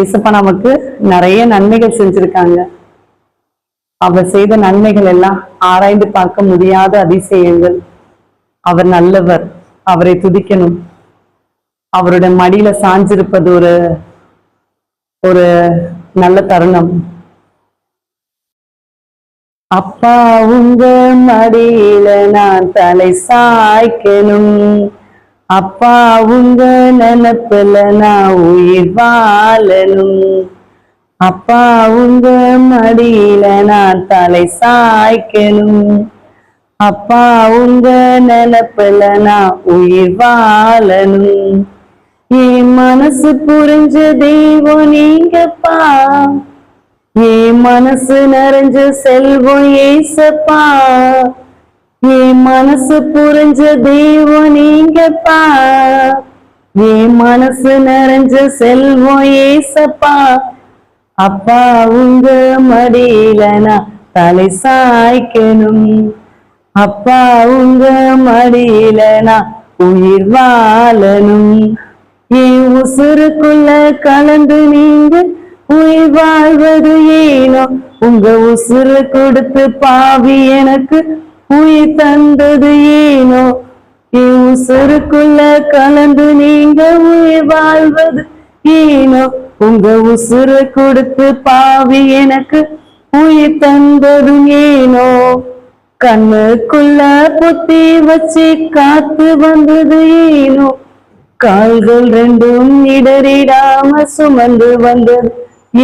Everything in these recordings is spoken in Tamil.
இசப்பா நமக்கு நிறைய நன்மைகள் செஞ்சிருக்காங்க. அவர் செய்த நன்மைகள் எல்லாம் ஆராய்ந்து பார்க்க முடியாத அதிசயங்கள். அவர் நல்லவர் அவரை துதிக்கணும். அவருடைய மடியில சாஞ்சிருப்பது ஒரு ஒரு நல்ல தருணம். அப்பா உங்க மடியில நான் தலை சாய்க்கணும். அப்பா உங்க நினப்புல நான் உயிர் வாழணும். அப்பா உங்க மடியில நான் தலை சாய்க்கணும். அப்பா உங்க நினப்புல நான் உயிர் வாழணும். என் மனசு புரிஞ்ச தெய்வம் நீங்கப்பா. என் மனசு நிறைஞ்ச செல்வம் ஏசப்பா. என் மனசு புரிஞ்ச தெய்வம் நீங்கப்பா. என் மனசு நிறைஞ்ச செல்வம் ஏசப்பா. அப்பா உங்க மடியில நான் தலை சாய்க்கணும். அப்பா உங்க மடியில நான் உயிர் வாழணும். என் உசுருக்குள்ள கலந்து நீங்க உயிர் வாழ்வது ஏனோ? உங்க உசுறு கொடுத்து பாவி எனக்கு உயிர் தந்தது ஏனோ? உசுருக்குள்ள கலந்து நீங்க உயிர் வாழ்வது ஏனோ? உங்க உசுறு கொடுத்து பாவி எனக்கு உயிர் தந்தது ஏனோ? கண்ணுக்குள்ள புத்தி வச்சு காத்து வந்தது ஏனோ? கால்கள் ரெண்டும் இடறிடாம சுமந்து வந்தது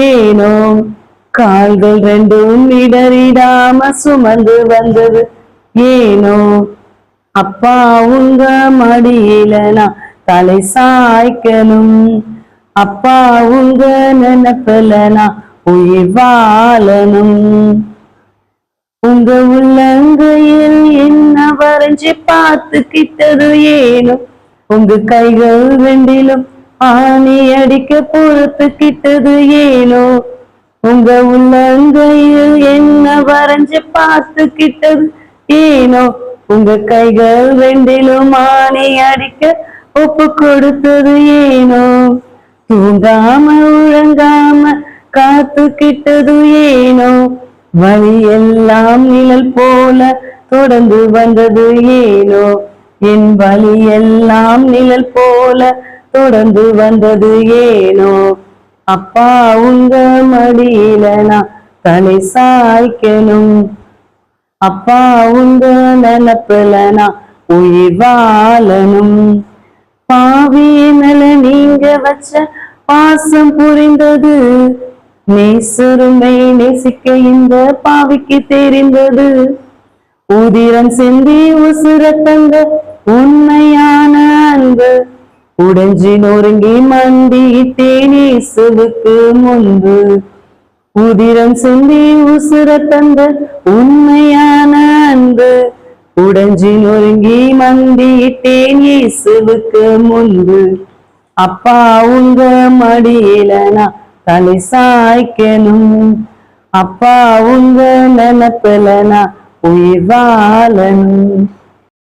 ஏனோ? கால்கள் ரெண்டும் இடறிடாம சுமந்து வந்தது ஏனோ? அப்பா உங்க மடியில நான் தலை சாய்க்கணும். அப்பா உங்க நினப்புல நான் உயிர் வாழணும். உங்க உள்ளங்கையில் என்ன வரைஞ்சி பார்த்துக்கிட்டது ஏனும் உங்க கைகள் ரெண்டிலும் ஆணி அடிக்க பொறுத்துக்கிட்டது ஏனோ? உங்க உள்ளங்கையில் என்ன வரைஞ்சு பார்த்துக்கிட்டது ஏனோ உங்க கைகள் ரெண்டிலும் ஆணை அடிக்க ஒப்பு கொடுத்தது ஏனோ? தூங்காம உழங்காம காத்துக்கிட்டது ஏனோ? வழி எல்லாம் நிழல் போல தொடர்ந்து வந்தது ஏனோ? என் வழி எல்லாம் நிழல் போல தொடர்ந்து வந்தது ஏனோ? அப்பா உங்க மடியில நான் தலை சாய்க்கணும். அப்பா உங்க நினப்புல நான் உயிர் வாழணும் பாவி மேல நீங்க வச்ச பாசம் புரிந்தது நேசருமை நேசிக்க இந்த பாவிக்கு தெரிந்தது. உதிரம் சிந்தி உசுர தந்த உண்மையான அன்பு உடஞ்சி நொறுங்கி மண்டி தேனீசுவுக்கு முன்பு. உதிரம் சிந்தி உசுர தந்த உண்மையான அன்பு. உடஞ்சி நொறுங்கி மந்திட்டேன் இயேசுவுக்கு முன்பு. அப்பா உங்க மடியில நான் தலை சாய்க்கணும். அப்பா உங்க நினப்பில நான் உயிர் வாழணும்.